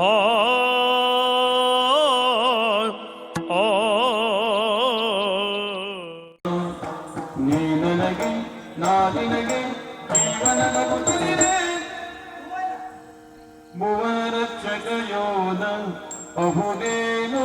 ಆ ಆ ನೀ ನನಗೆ ನಾ ನಿನಗೆ ಜೀವನ ನಗುತ್ತಿದೆ ಭುವರಕ್ಷಕ ಯೋಧ ಬಹುದೇನು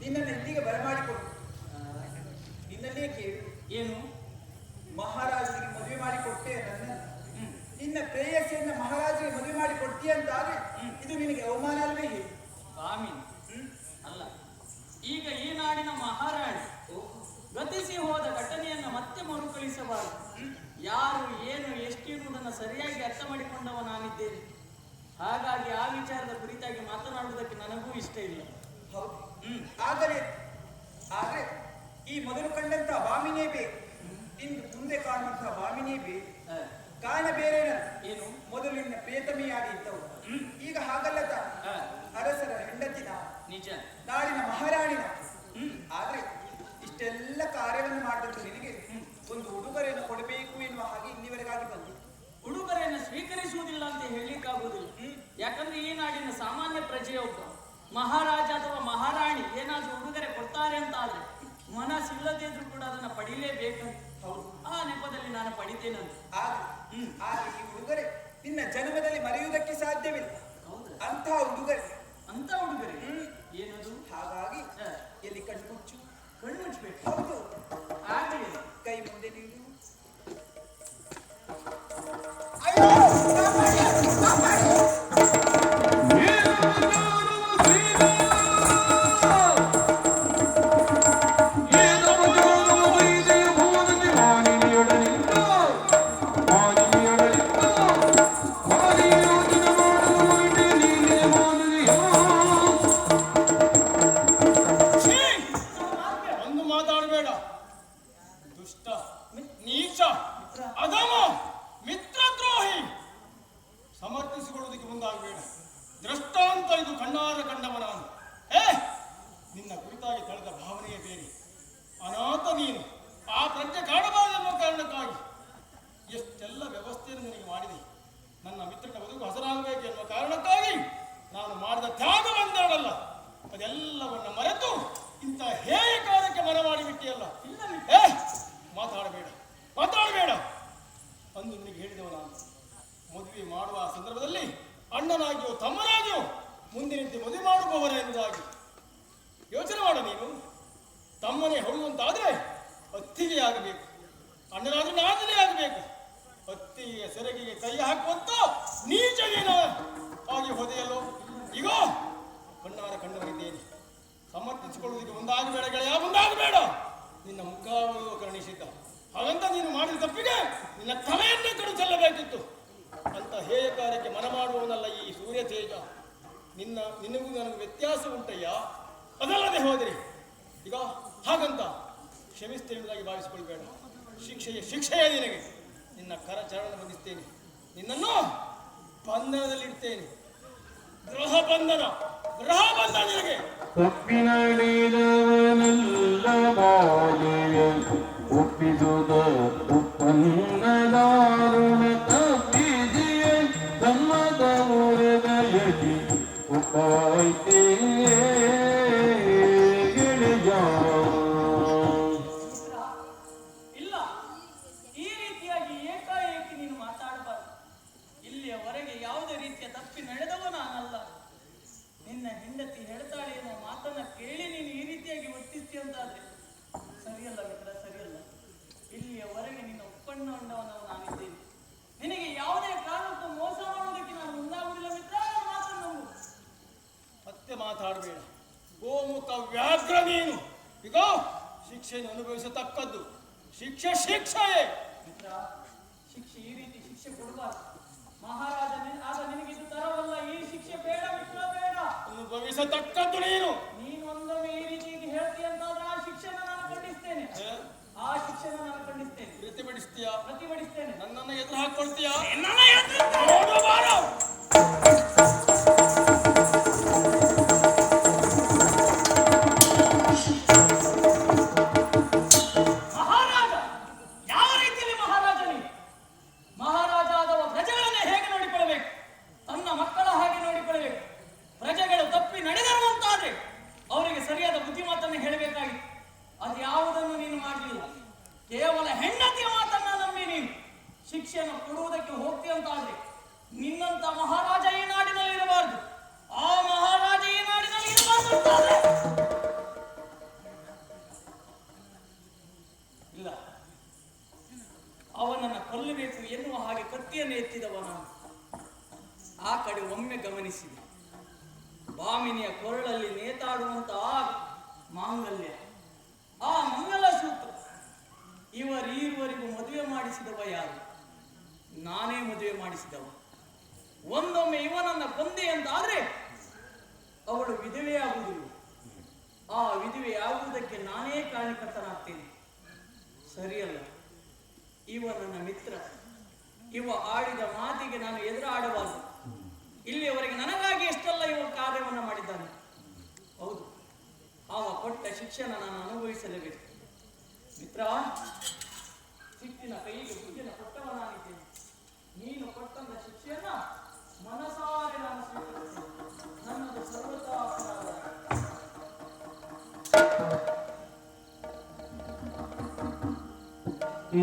ನಿನ್ನನ್ನು ಇಲ್ಲಿಗೆ ಬರಮಾಡಿಕೊಡು ನಿನ್ನನ್ನೇ ಕೇಳು ಏನು? ನನ್ನ ನಿನ್ನ ಪ್ರೇಯಸಿಯನ್ನ ಮಹಾರಾಜರಿಗೆ ಮದುವೆ ಮಾಡಿ ಕೊಡ್ತೀಯ ಅಂತಾದ್ರೆ ಇದು ನಿನಗೆ ಅವಮಾನ ಅಲ್ವೇ ಸ್ವಾಮಿ ಅಲ್ಲ ಈಗ ಈ ನಾಡಿನ ಮಹಾರಾಣಿ ಗತಿಸಿ ಹೋದ ಘಟನೆಯನ್ನ ಮತ್ತೆ ಮರುಕಳಿಸಬಾರದು. ಯಾರು ಏನು ಎಷ್ಟು ಎಷ್ಟಿರುವುದನ್ನು ಸರಿಯಾಗಿ ಅರ್ಥ ಮಾಡಿಕೊಂಡವ ನಾನಿದ್ದೇನೆ ಹಾಗಾಗಿ ಆ ವಿಚಾರದ ಕುರಿತಾಗಿ ಮಾತನಾಡುವುದಕ್ಕೆ ನನಗೂ ಇಷ್ಟ ಇಲ್ಲ. ಆದರೆ ಆದರೆ ಆದ್ರೆ ಈ ಮೊದಲು ಕಂಡಂತಹ ಬಾಮಿನೇ ಬೇಕು. ಇಂದು ಮುಂದೆ ಕಾಣುವಂತಹ ಬಾಮಿನೇ ಬೇಕು. ಕಾರಣ ಬೇರೆ ಏನು? ಮೊದಲಿನ ಪ್ರೇತಮಿಯಾಗಿ ಇದ್ದವು. ಈಗ ಹಾಗಲ್ಲ ತಾನು. ಆ, ಅರಸರ ಹೆಂಡತಿನ ನಿಜ. ನಾಡಿನ ಮಹಾರಾಣಿನ ಆದ್ರೆ ಇಷ್ಟೆಲ್ಲ ಕಾರ್ಯವನ್ನು ಮಾಡಿದ್ರು ನಿನಗೆ. ಒಂದು ಉಡುಗೊರೆಯನ್ನು ಕೊಡಬೇಕು ಎನ್ನುವ ಹಾಗೆ ಇಲ್ಲಿವರೆಗಾಗಿ ಬಂದು. ಉಡುಗೊರೆಯನ್ನು ಸ್ವೀಕರಿಸುವುದಿಲ್ಲ ಅಂತ ಹೇಳಲಿಕ್ಕಾಗುವುದಿಲ್ಲ. ಯಾಕಂದ್ರೆ ಈ ನಾಡಿನ ಸಾಮಾನ್ಯ ಪ್ರಜೆಯೊಬ್ಬ ಮಹಾರಾಜ ಅಥವಾ ಮಹಾರಾಣಿ ಏನಾದರೂ ಉಡುಗೊರೆ ಕೊಡ್ತಾರೆ ಅಂತ ಆದ್ರೆ ಮನಸ್ಸಿಲ್ಲದೇ ಇದ್ರೂ ಕೂಡ ಅದನ್ನ ಪಡೀಲೇಬೇಕಂತ ಹೌದು. ಆ ನೆಪದಲ್ಲಿ ನಾನು ಪಡಿತೇನೆ ಆದ್ರೆ ಆದ್ರೆ ಈ ಉಡುಗೊರೆ ನಿನ್ನ ಜನ್ಮದಲ್ಲಿ ಮರೆಯುವುದಕ್ಕೆ ಸಾಧ್ಯವಿಲ್ಲ. ಹೌದಾ. ಅಂತಹ ಉಡುಗೊರೆ. ಅಂತ ಉಡುಗೊರೆ. ಏನದು? ಹಾಗಾಗಿ ಎಲ್ಲಿ ಕಣ್ಮುಚ್ಚು ಕಣ್ಣು ಮುಚ್ಚಬೇಕು ಹೌದು. ಇದು ಕಣ್ಣಾರ ಕಂಡವ ನಾನು ಏ, ನಿನ್ನ ಕುರಿತಾಗಿ ತಳೆದ ಭಾವನೆಯೇ ಬೇರೆ. ಅನಾಥ ನೀನು. ಆ ಪ್ರಜ್ಞೆ ಕಾಣಬಾರದೆನ್ನುವ ಕಾರಣಕ್ಕಾಗಿ. ಎಷ್ಟೆಲ್ಲ ವ್ಯವಸ್ಥೆಯನ್ನು ನಿನಗೆ ಮಾಡಿದೆ. ನನ್ನ ಮಿತ್ರನ ಬದುಕು ಹಸರಾಗಬೇಕು ಎನ್ನುವ ಕಾರಣಕ್ಕಾಗಿ ನಾನು ಮಾಡಿದ ತ್ಯಾಗ ಒಂದೆರಡಲ್ಲ ಅದೆಲ್ಲವನ್ನ ಮರೆತು ಇಂಥ ಹೇಯ ಕಾರ್ಯಕ್ಕೆ ಮನ ಮಾಡಿಬಿಟ್ಟಿಯಲ್ಲ ಏ ಮಾತಾಡಬೇಡ ಮಾತಾಡಬೇಡ ಅಂದು ನಿನಗೆ ಹೇಳಿದವ ನಾನು ಮದುವೆ ಮಾಡುವ ಸಂದರ್ಭದಲ್ಲಿ ಅಣ್ಣನಾಗಿಯೋ ತಮ್ಮನಾಗಿಯೋ ಮುಂದೆ ನಿಂತು ಮದುವೆ ಮಾಡುವವರ ಎಂಬುದಾಗಿ ಯೋಚನೆ ಮಾಡು ನೀನು ತಮ್ಮನೇ ಹೊಡುವಂತಾದ್ರೆ ಅತ್ತಿಗೆ ಆಗಬೇಕು. ಅಣ್ಣನಾದ್ರೂ ನಾದನೇ ಆಗಬೇಕು. ಅತ್ತಿಗೆ ಸೆರಗಿಗೆ ಕೈ ಹಾಕುವಂತ ನೀಚಗೇನ ಆಗಿ ಹೊದೆಯಲು ಈಗ ಕಣ್ಣಾರ ಕಂಡವರಿದ್ದೇನೆ ಸಮರ್ಥಿಸಿಕೊಳ್ಳುವುದಕ್ಕೆ ಮುಂದಾಗಬೇಡ ಗೆಳೆಯ ಬೇಡ ನಿನ್ನ ಮುಖವನ್ನು ಕರ್ಣಿಸಿದ್ದ ಹಾಗಂತ ನೀನು ಮಾಡಿದ ತಪ್ಪಿಗೆ ನಿನ್ನ ತಲೆಯನ್ನು ಕಡು ಚೆಲ್ಲಬೇಕಿತ್ತು. ಅಂತ ಹೇಯ ಕಾರ್ಯಕ್ಕೆ ಮನ ಮಾಡುವವನಲ್ಲ ಈ ಸೂರ್ಯ ತೇಜ ನಿನ್ನ, ನಿನಗೂ ನನಗೂ ವ್ಯತ್ಯಾಸ ಉಂಟಯ್ಯ. ಅದಲ್ಲದೆ ಹೋದಿರಿ. ಈಗ ಹಾಗಂತ ಕ್ಷಮಿಸ್ತೇನೆಂಬುದಾಗಿ ಭಾವಿಸಿಕೊಳ್ಬೇಡ ಶಿಕ್ಷೆಯ, ಶಿಕ್ಷೆಯೇ ನಿನಗೆ. ನಿನ್ನ ಕರಚರಣ ಬಂಧಿಸ್ತೇನೆ ನಿನ್ನನ್ನು ಬಂಧನದಲ್ಲಿಡ್ತೇನೆ. ಗೃಹ ಬಂಧನ ಗೃಹ ಬಂಧನ ನಿನಗೆ. ತಪ್ಪಿನಳಿದವನೆಲ್ಲ ಬಾಲಿಯ ಒಪ್ಪಿಸುದ ಗೋಮುಖ ವ್ಯಾಘ್ರ ನೀನು. ಈಗ ಶಿಕ್ಷೆಯನ್ನು ಅನುಭವಿಸತಕ್ಕದ್ದು. ಶಿಕ್ಷೆ ಶಿಕ್ಷೆಯೇ. ಶಿಕ್ಷೆ ಈ ರೀತಿ ಶಿಕ್ಷೆ ಕೊಡಬಾರ್ದು. ಮಹಾರಾಜ ಆಗ ನಿನಗೆ ತರವಲ್ಲ ಈ ಶಿಕ್ಷೆ ಬೇಡ ಮಿತ್ರ ಬೇಡ. ಅನುಭವಿಸತಕ್ಕದ್ದು ನೀನು. ಸರಿಯಾದ ಬುದ್ಧಿಮಾತನ್ನು ಹೇಳಬೇಕಾಗಿತ್ತು ಅದು ಯಾವುದನ್ನು ನೀನು ಮಾಡಲಿಲ್ಲ. ಕೇವಲ ಹೆಂಡತಿಯ ಮಾತನ್ನ ನಂಬಿ ನೀನು. ಶಿಕ್ಷೆಯನ್ನು ಕೊಡುವುದಕ್ಕೆ ಹೋಗ್ತಿ ಅಂತಾದ್ರೆ, ನಿನ್ನಂತ ಮಹಾರಾಜ ಈ ನಾಡಿನಲ್ಲಿ ಇರಬಾರ್ದು. ಆ ಮಹಾರಾಜ ಈ ನಾಡಿನಲ್ಲಿ ಇರಬಾರ್ದು ಇಲ್ಲ. ಅವನನ್ನು ಕೊಲ್ಲಬೇಕು ಎನ್ನುವ ಹಾಗೆ ಕತ್ತಿಯನ್ನು ನಾನು. ಆ ಕಡೆ ಒಮ್ಮೆ ಗಮನಿಸಿದೆ ಬಾಮಿನಿಯ ಕೊರಳಲ್ಲಿ ನೇತಾಡುವಂತ ಆ ಮಾಂಗಲ್ಯ. ಆ ಮಂಗಲ ಸೂತ್ರ. ಇವರೀರುವರಿಗೂ ಮದುವೆ ಮಾಡಿಸಿದವ ಯಾರು? ನಾನೇ ಮದುವೆ ಮಾಡಿಸಿದವ. ಒಂದೊಮ್ಮೆ ಇವನನ್ನ ಕೊಂದೆ ಅಂತಾದ್ರೆ ಅವಳು ವಿಧವೆಯಾಗುವುದಿಲ್ಲ ಆ ವಿಧವೆಯಾಗುವುದಕ್ಕೆ ನಾನೇ ಕಾರಣಕರ್ತನಾಗ್ತೇನೆ. ಸರಿಯಲ್ಲ. ಇವ ನನ್ನ ಮಿತ್ರ. ಇವ ಆಡಿದ ಮಾತಿಗೆ ನಾನು ಎದುರಾಡಬಾರದು. ಇಲ್ಲಿಯವರೆಗೆ ನನಗಾಗಿ ಎಷ್ಟೆಲ್ಲ ಇವ ಕಾರ್ಯವನ್ನು ಮಾಡಿದ್ದಾನೆ? ಅವ ಕೊಟ್ಟ ಶಿಕ್ಷಣ ನಾನು ಅನುಭವಿಸಲೇಬೇಕು ಮಿತ್ರ ಸಿಟ್ಟಿನ ಕೈಗೆ ಬುದ್ಧಿನ ಕೊಟ್ಟವನಾಗಿದ್ದೇನೆ. ನೀನು ಕೊಟ್ಟಂತ ಶಿಕ್ಷೆಯನ್ನ ಮನಸಾರೆ ನಾನು ನನ್ನದು ಸರ್ವತಾ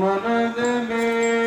ಮನದ ಮೇಗುದಿಯನಡುವನಾಗಲೇ